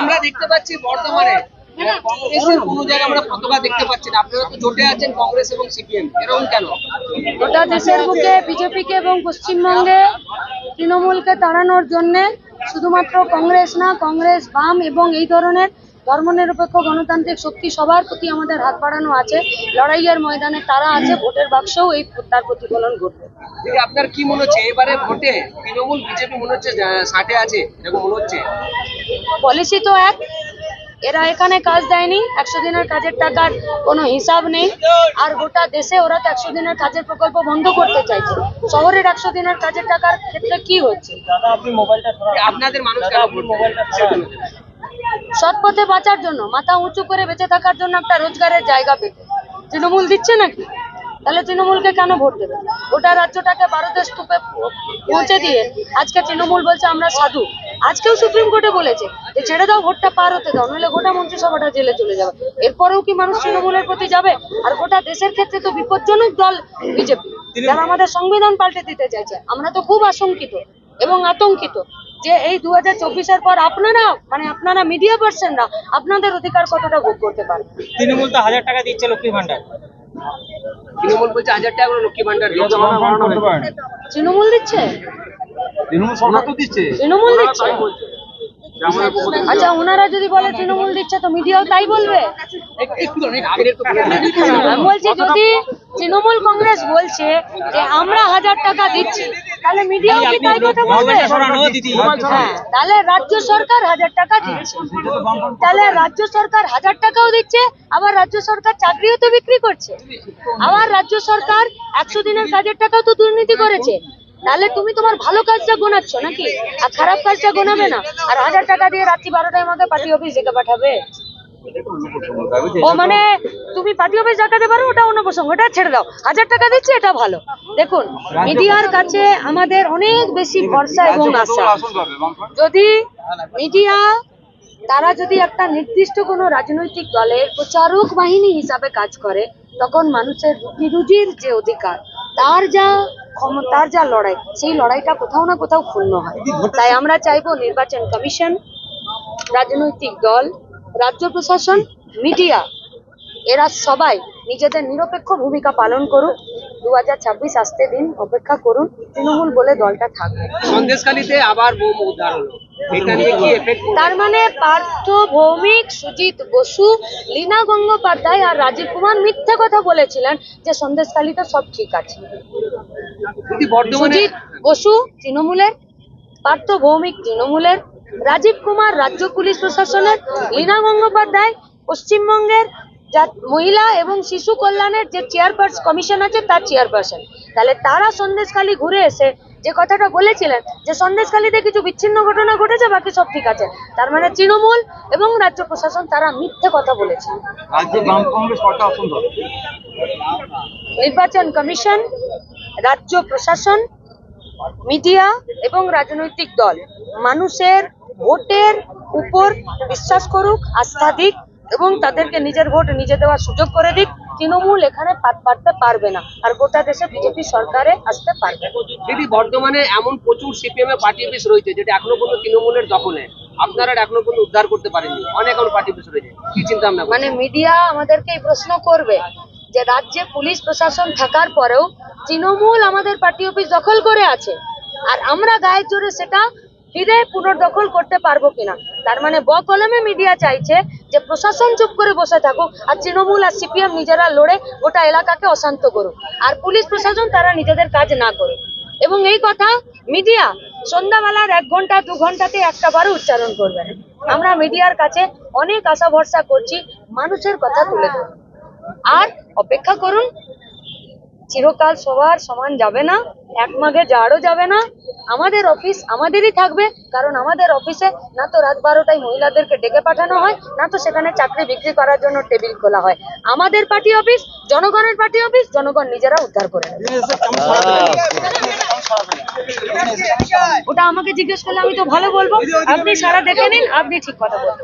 আমরা দেখতে পাচ্ছি বর্তমানে কোনো জায়গায় আমরা পতাকা দেখতে পাচ্ছি না। আপনারা তো জোটে আছেন কংগ্রেস এবং সিপিএম। এরকম কেন? গোটা দেশের বুকে বিজেপিকে এবং পশ্চিমবঙ্গে তৃণমূলকে তাড়ানোর জন্যে শুধুমাত্র কংগ্রেস না কংগ্রেস বাম এবং এই ধরনের ধর্মনিরপেক্ষ গণতান্ত্রিক শক্তি সবার প্রতি আমাদের হাত বাড়ানো আছে। লড়াইয়ের ময়দানে তারা আছে ভোটের বাক্সেও এই তার প্রতিফলন ঘটবে। আপনার কি মনে হচ্ছে? এবারে ভোটে তৃণমূল বিজেপি মনে হচ্ছে ষাটে আছে এরকম মনে হচ্ছে? পলিসি তো এক এরা এখানে কাজ দেয়নি একশো দিনের কাজের টাকার কোনো হিসাব নেই। আর গোটা দেশে ওরা তো একশো দিনের কাজের প্রকল্প বন্ধ করতে চাইছে। শহরের একশো দিনের কাজের টাকার ক্ষেত্রে কি হচ্ছে? আপনাদের মানুষ? সৎ বাঁচার জন্য, মাথা উঁচু করে বেঁচে থাকার জন্য একটা রোজগারের জায়গা পেতে তৃণমূল দিচ্ছে নাকি? তাহলে তৃণমূলকে কেন ভোট দেবে? গোটা রাজ্যটাকে ভারতের স্তূপে পৌঁছে দিয়ে আজকে তৃণমূল বলছে আমরা সাধু। আজকেও সুপ্রিম কোর্টে বলেছে যে ছেড়ে দাও, ভোটটা পার হতে দাও, নইলে গোটা মন্ত্রিসভাটা জেলে চলে যাবে। এরপরেও কি মানুষ তৃণমূলের প্রতি যাবে? আর গোটা দেশের ক্ষেত্রে তো বিপজ্জনক দল বিজেপি। যারা আমাদের সংবিধান পাল্টে দিতে চাইছে, আমরা তো খুব আশঙ্কিত এবং আতঙ্কিত। যে এই দু হাজার চব্বিশের পর আপনারা মানে আপনারা মিডিয়া পার্সনরা আপনাদের অধিকার কতটা ভোগ করতে পারবেন? তৃণমূল তো হাজার টাকা দিচ্ছে লক্ষ্মী ভান্ডার। তৃণমূল বলছে হাজার টাকা করে লক্ষ্মী ভান্ডার তৃণমূল দিচ্ছে? তৃণমূল সরকার তো দিচ্ছে। তৃণমূল দিচ্ছে? আচ্ছা ওনারা যদি বলে তৃণমূল দিচ্ছে তো মিডিয়াও তাই বলবে? বলছি যদি তৃণমূল কংগ্রেস বলছে যে আমরা হাজার টাকা দিচ্ছি তাহলে মিডিয়াও কি তাই কথা বলবে দিদি। হ্যাঁ তাহলে রাজ্য সরকার হাজার টাকা দিচ্ছে। তাহলে রাজ্য সরকার হাজার টাকাও দিচ্ছে আবার রাজ্য সরকার চাকরিও তো বিক্রি করছে। আবার রাজ্য সরকার একশো দিনের কাজের টাকাও তো দুর্নীতি করেছে। তাহলে তুমি তোমার ভালো কাজটা গোনাচ্ছ নাকি? আর খারাপ কাজটা গোনাবে না? আর হাজার টাকা দিয়ে রাত্রি বারোটায় আমাকে পার্টি অফিস ডেকে পাঠাবে? ও মানে তুমি পার্টি অফিস ডাকাতে পারো, ওটা অন্য প্রসঙ্গ, ওটা ছেড়ে দাও। হাজার টাকা দিচ্ছে, এটা ভালো। দেখুন, মিডিয়ার কাছে আমাদের অনেক বেশি ভরসা এবং আশা। যদি মিডিয়া, তারা যদি একটা নির্দিষ্ট কোনো রাজনৈতিক দলের প্রচারক বাহিনী হিসাবে কাজ করে, তখন মানুষের রুটি রুজির যে অধিকার, তার যা ক্ষমতা, তার যা লড়াই, সেই লড়াইটা কোথাও না কোথাও ক্ষুণ্ণ হয়। তাই আমরা চাইব নির্বাচন কমিশন, রাজনৈতিক দল রাজ্য প্রশাসন মিডিয়া এরা সবাই নিজেদের নিরপেক্ষ ভূমিকা পালন করুক। দু হাজার ছাব্বিশ আসতে দিন অপেক্ষা করুন তৃণমূল বলে দলটা থাকবে। সন্দেশখালীতে আবার বোম উদ্ধার হলো। তার মানে পার্থ ভৌমিক সুজিত বসু লীনা গঙ্গোপাধ্যায় আর রাজীব কুমার মিথ্যে কথা বলেছিলেন যে সন্দেশখালীতে সব ঠিক আছে। সুজিত বসু তৃণমূলের পার্থ ভৌমিক তৃণমূলের রাজীব কুমার রাজ্য পুলিশ প্রশাসনের লীনা গঙ্গোপাধ্যায় পশ্চিমবঙ্গের মহিলা এবং শিশু কল্যাণের যে চেয়ারপারসন কমিশন আছে তার চেয়ারপারসন তাহলে তারা সন্দেশখালী ঘুরে এসে যে কথাটা বলেছিলেন যে সন্দেশখালীতে কিছু বিচ্ছিন্ন ঘটনা ঘটেছে বাকি সব ঠিক আছে। তার মানে তৃণমূল এবং রাজ্য প্রশাসন তারা মিথ্যে কথা বলেছে। নির্বাচন কমিশন রাজ্য প্রশাসন মিডিয়া এবং রাজনৈতিক দল। মানুষের ভোটের উপর বিশ্বাস করুক আস্থা দিক এবং তাদেরকে নিজের ভোট নিজে দেওয়ার সুযোগ করে দিক। তৃণমূল এখানে পাত পারতে পারবে না আর গোটা দেশে বিজেপি সরকারে আসতে পারবে। দিদি বর্তমানে এমন প্রচুর সিপিএম এ পার্টি অফিস রয়েছে যেটা এখনও পর্যন্ত তৃণমূলের দখলে। আপনারা এখনও পর্যন্ত উদ্ধার করতে পারেননি। অনেক এখনও পার্টি অফিস রয়েছে। কি চিন্তা ভাবনা মানে মিডিয়া আমাদেরকে এই প্রশ্ন করবে যে রাজ্যে পুলিশ প্রশাসন থাকার পরেও তৃণমূল আমাদের পার্টি অফিস দখল করে আছে। আর আমরা গায়ের জোরে সেটা ফিরে পুনর্দখল করতে পারব কিনা? তার মানে বকলমে মিডিয়া চাইছে যে প্রশাসন চুপ করে বসে থাকুক আর তৃণমূল আর সিপিএম নিজেরা লড়ে গোটা এলাকাকে অশান্ত করুক। আর পুলিশ প্রশাসন তারা নিজেদের কাজ না করুক। এবং এই কথা মিডিয়া সন্ধ্যাবেলার এক ঘণ্টা, দু ঘন্টাতে একটা বারও উচ্চারণ করবে আমরা মিডিয়ার কাছে অনেক আশা ভরসা করছি মানুষের কথা তুলে ধরুন। আর অপেক্ষা করুন, চিরকাল সবার সমান যাবে না, এক মাঘে জাড়ও যাবে না। আমাদের অফিস আমাদেরই থাকবে, কারণ আমাদের অফিসে না তো রাত বারোটায় মহিলাদেরকে ডেকে পাঠানো হয়, না তো সেখানে চাকরি বিক্রি করার জন্য টেবিল খোলা হয়। আমাদের পার্টি অফিস জনগণের পার্টি অফিস জনগণ নিজেরা উদ্ধার করে ওটা আমাকে জিজ্ঞেস করলে আমি তো ভালো বলব। আপনি সারা দেখে নিন, আপনি ঠিক কথা বলতে